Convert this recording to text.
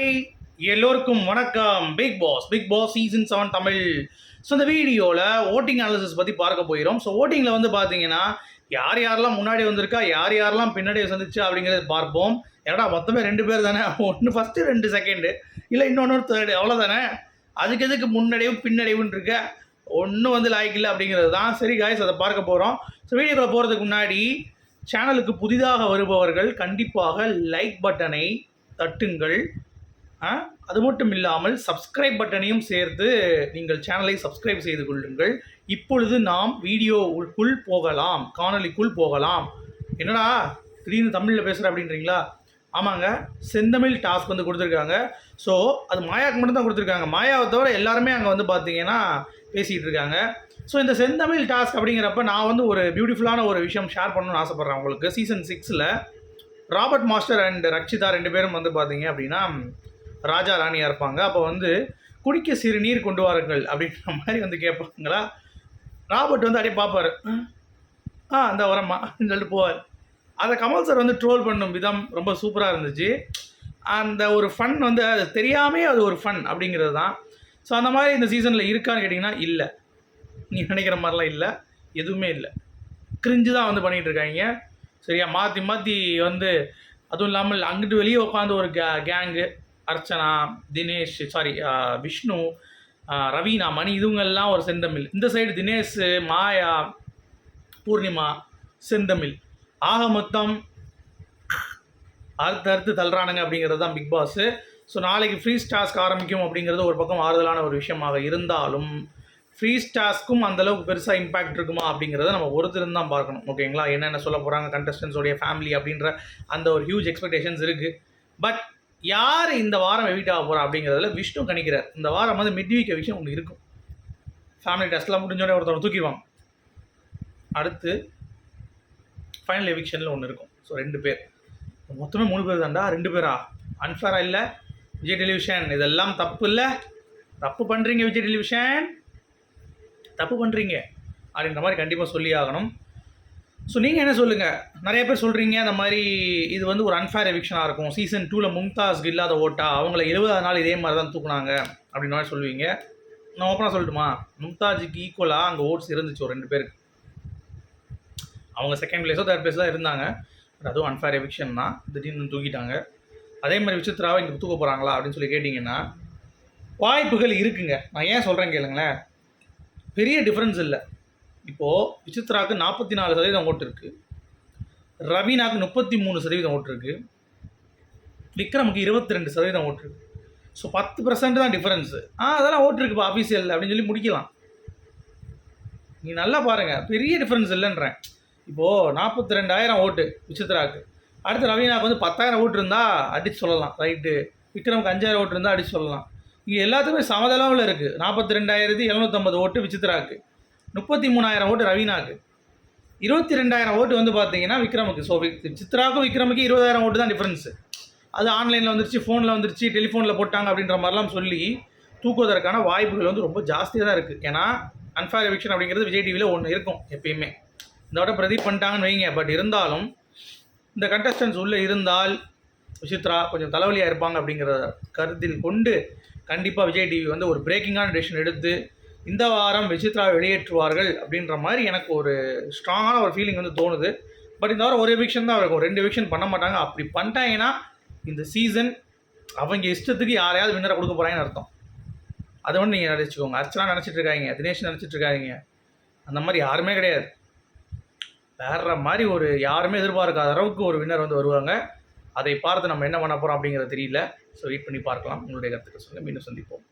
Hi எல்லோருக்கும் வணக்கம். Big boss big boss season seven Tamil. So இந்த வீடியோவில் ஓட்டிங் அனாலிசிஸ் பற்றி பார்க்க போயிடும் ஸோ ஓட்டிங்கில் வந்து பார்த்தீங்கன்னா யார் யாரெல்லாம் முன்னாடி வந்திருக்கா யார் யாரெல்லாம் பின்னாடி சந்திச்சா அப்படிங்கிறத பார்ப்போம். ஏடா மொத்தமே ரெண்டு பேர் தானே? ஒன்று ஃபஸ்ட்டு ரெண்டு செகண்டு இல்லை இன்னொன்று தேர்டு அவ்வளோதானே அதுக்கு எதுக்கு முன்னடைவும் பின்னடைவுன்னு இருக்க? ஒன்றும் வந்து லாய்க்கு இல்லை அப்படிங்கிறது தான். சரி காய்ஸ் அதை பார்க்க போகிறோம் ஸோ வீடியோவில் போகிறதுக்கு முன்னாடி சேனலுக்கு புதிதாக வருபவர்கள் கண்டிப்பாக லைக் பட்டனை தட்டுங்கள். அது மட்டும் இல்லாமல் சப்ஸ்கிரைப் பட்டனையும் சேர்த்து நீங்கள் சேனலை சப்ஸ்கிரைப் செய்து கொள்ளுங்கள். இப்பொழுது நாம் வீடியோவுக்குள் போகலாம். காணொலிக்குள் போகலாம். என்னடா? திடீர்னு தமிழில் பேசுகிற அப்படின்றீங்களா? ஆமாங்க. செந்தமிழ் டாஸ்க் வந்து கொடுத்துருக்காங்க. ஸோ அது மாயாவுக்கு மட்டும் தான் கொடுத்துருக்காங்க. மாயாவை தவிர எல்லாருமே அங்கே வந்து பார்த்தீங்கன்னா பேசிகிட்டு இருக்காங்க. ஸோ இந்த செந்தமிழ் டாஸ்க் அப்படிங்கிறப்ப நான் வந்து ஒரு பியூட்டிஃபுல்லான ஒரு விஷயம் ஷேர் பண்ணணும்னு ஆசைப்பட்றேன் உங்களுக்கு. சீசன் சிக்ஸில் ராபர்ட் மாஸ்டர் அண்ட் ரக்ஷிதா ரெண்டு பேரும் வந்து பார்த்தீங்க அப்படின்னா ராஜா ராணியாக இருப்பாங்க. அப்போ வந்து குடிக்க சிறுநீர் கொண்டு வாருங்கள் அப்படின்ற மாதிரி வந்து கேட்பாங்களா? ராபர்ட் வந்து அப்படியே பார்ப்பாரு. ஆ அந்த வரம்மா அப்படின்னு சொல்லிட்டு போவார். அதை கமல் சார் வந்து ட்ரோல் பண்ணும் விதம் ரொம்ப சூப்பராக இருந்துச்சு. அந்த ஒரு ஃபன் வந்து அது தெரியாமே அது ஒரு ஃபன் அப்படிங்கிறது தான். ஸோ அந்த மாதிரி இந்த சீசனில் இருக்கான்னு கேட்டிங்கன்னா இல்லை. நீ நினைக்கிற மாதிரிலாம் இல்லை. எதுவுமே இல்லை. கிரிஞ்சு தான் வந்து பண்ணிகிட்டு இருக்காங்க. சரியா மாற்றி மாற்றி வந்து அதுவும் இல்லாமல் அங்கிட்டு வெளியே உட்காந்து ஒரு கே கேங்கு அர்ச்சனா தினேஷ் சாரி விஷ்ணு ரவீனா மணி இதுவங்கெல்லாம் ஒரு செந்தமிழ். இந்த சைடு தினேஷ் மாயா பூர்ணிமா செந்தமிழ். ஆக மொத்தம் அறுத்து அறுத்து தள்ளுறானுங்க அப்படிங்கிறது தான் பிக் பாஸு ஸோ நாளைக்கு ஃப்ரீ டாஸ்க் ஆரம்பிக்கும் அப்படிங்கிறது ஒரு பக்கம் ஆறுதலான ஒரு விஷயமாக இருந்தாலும் ஃப்ரீ ஸ்டாஸ்க்கும் அந்தளவுக்கு பெருசாக இம்பாக்ட் இருக்குமா அப்படிங்கிறத நம்ம ஒருத்தருந்து தான் பார்க்கணும். ஓகேங்களா என்னென்ன சொல்ல போகிறாங்க கண்டஸ்டன்ஸோடைய ஃபேமிலி அப்படின்ற அந்த ஒரு ஹியூஜ் எக்ஸ்பெக்டேஷன்ஸ் இருக்குது பட் யார் இந்த வாரம் எவிட் ஆக போகிறா அப்படிங்கிறதுல விஷ்ணு கணிக்கிறார். இந்த வாரம் வந்து மிட் வீக் விஷயம் ஒன்று இருக்கும். ஃபேமிலி டெஸ்ட்லாம் முடிஞ்சோடனே ஒருத்தவங்க தூக்கிடுவாங்க அடுத்து ஃபைனல் எவிக்ஷனில் ஒன்று இருக்கும். ஸோ ரெண்டு பேர். மொத்தமே மூணு பேர் தான்டா? ரெண்டு பேரா? அன்ஃபேராக இல்லை? விஜய் டெலிவிஷன் இதெல்லாம் தப்பு இல்லை. தப்பு பண்ணுறீங்க விஜய் டெலிவிஷன் தப்பு பண்ணுறீங்க அப்படின்ற மாதிரி கண்டிப்பாக சொல்லி ஆகணும். ஸோ நீங்கள் என்ன சொல்லுங்கள் நிறைய பேர் சொல்கிறீங்க அந்த மாதிரி இது வந்து ஒரு அன்ஃபேர் எவிக்ஷனாக இருக்கும். சீசன் டூவில் மும்தாஸ்க்கு இல்லாத ஓட்டா அவங்கள எழுபதாவது நாள் இதே மாதிரி தான் தூக்குனாங்க அப்படின்னு மாதிரி சொல்லுவீங்க. நான் ஓப்பனாக சொல்லட்டுமா? மும்தாஜுக்கு ஈக்குவலாக அங்கே ஓட்ஸ் இருந்துச்சு ஒரு ரெண்டு பேருக்கு. அவங்க செகண்ட் பிளேஸோ தேர்ட் பிளேஸ் தான் இருந்தாங்க. பட் அதுவும் அன்ஃபேர் எவிக்ஷன் தான். திடீர்னு தூக்கிட்டாங்க. அதே மாதிரி விசித்ராவை இங்கே தூக்க போகிறாங்களா அப்படின்னு சொல்லி கேட்டிங்கன்னா வாய்ப்புகள் இருக்குங்க. நான் ஏன் சொல்கிறேன் கேளுங்களேன். பெரிய டிஃப்ரென்ஸ் இல்லை. இப்போது விசித்ராவுக்கு நாற்பத்தி நாலு சதவீதம் ஓட்டு இருக்குது ரவீனாக்கு முப்பத்தி மூணு சதவீதம் ஓட்டு இருக்குது விக்ரமுக்கு இருபத்தி ரெண்டு சதவீதம் ஓட்டு இருக்கு. ஸோ பத்து பர்சன்ட் தான் டிஃப்ரென்ஸு ஆ அதெல்லாம் ஓட்டு இருக்குப்பா ஆஃபீஷியல் அப்படின்னு சொல்லி முடிக்கலாம். நீ நல்லா பாருங்கள் பெரிய டிஃப்ரென்ஸ் இல்லைன்றேன். இப்போது நாற்பத்தி ரெண்டாயிரம் ஓட்டு விசித்ராவுக்கு அடுத்து ரவீனாக்கு வந்து பத்தாயிரம் ஓட்டு இருந்தால் அடிச்சு சொல்லலாம் ரைட்டு விக்ரமுக்கு அஞ்சாயிரம் ஓட்டு இருந்தால் அடிச்சு சொல்லலாம். இங்கே எல்லாத்துக்குமே சமதளவில் இருக்குது நாற்பத்தி ரெண்டாயிரத்தி எழுநூற்றம்பது ஓட்டு விசித்ராவுக்கு முப்பத்தி மூணாயிரம் ஓட்டு ரவீனாக்கு இருபத்தி ரெண்டாயிரம் ஓட்டு வந்து பார்த்தீங்கன்னா விக்ரமுக்கு. ஸோ சித்ராக்கும் விக்ரமுக்கு இருபதாயிரம் ஓட்டு தான் டிஃப்ரென்ஸு அது ஆன்லைனில் வந்துருச்சு ஃபோனில் வந்துருச்சு டெலிஃபோனில் போட்டாங்க அப்படின்ற மாதிரிலாம் சொல்லி தூக்குவதற்கான வாய்ப்புகள் வந்து ரொம்ப ஜாஸ்தியாக தான் இருக்குது ஏன்னா அன்ஃபேர் எவிக்ஷன் அப்படிங்கிறது விஜய் டிவியில் ஒன்று இருக்கும் எப்பயுமே. இந்த விட பிரதீப் பண்ணிட்டாங்கன்னு வைங்க பட் இருந்தாலும் இந்த கண்டஸ்டன்ஸ் உள்ளே இருந்தால் விசித்ரா கொஞ்சம் தலைவலியாக இருப்பாங்க அப்படிங்கிறத கருத்தில் கொண்டு கண்டிப்பாக விஜய் டிவி வந்து ஒரு பிரேக்கிங்கான டெசிஷன் எடுத்து இந்த வாரம் விசித்ரா வெளியேற்றுவார்கள் அப்படின்ற மாதிரி எனக்கு ஒரு ஸ்ட்ராங்கான ஒரு ஃபீலிங் வந்து தோணுது. பட் இந்த வாரம் ஒரு எவிக்ஷன் தான் இருக்கும். ரெண்டு எவிக்ஷன் பண்ண மாட்டாங்க. அப்படி பண்ணிட்டாங்கன்னா இந்த சீசன் அவங்க இஷ்டத்துக்கு யாரையாவது வின்னரை கொடுக்க போகிறாங்கன்னு அர்த்தம். அதை வந்து நீங்கள் நினச்சிக்கோங்க. அர்ச்சனா நினச்சிட்டு இருக்காங்க. தினேஷ் நினச்சிட்டு இருக்காங்க. அந்த மாதிரி யாருமே கிடையாது. வேற மாதிரி ஒரு யாருமே எதிர்பார்க்காத அளவுக்கு ஒரு வின்னர் வந்து வருவாங்க. அதை பார்த்து நம்ம என்ன பண்ண போகிறோம் அப்படிங்கிறது தெரியல. ஸோ வெயிட் பண்ணி பார்க்கலாம். உங்களுடைய கருத்துக்கள் சொல்லுங்கள் மீண்டும் சந்திப்போம்.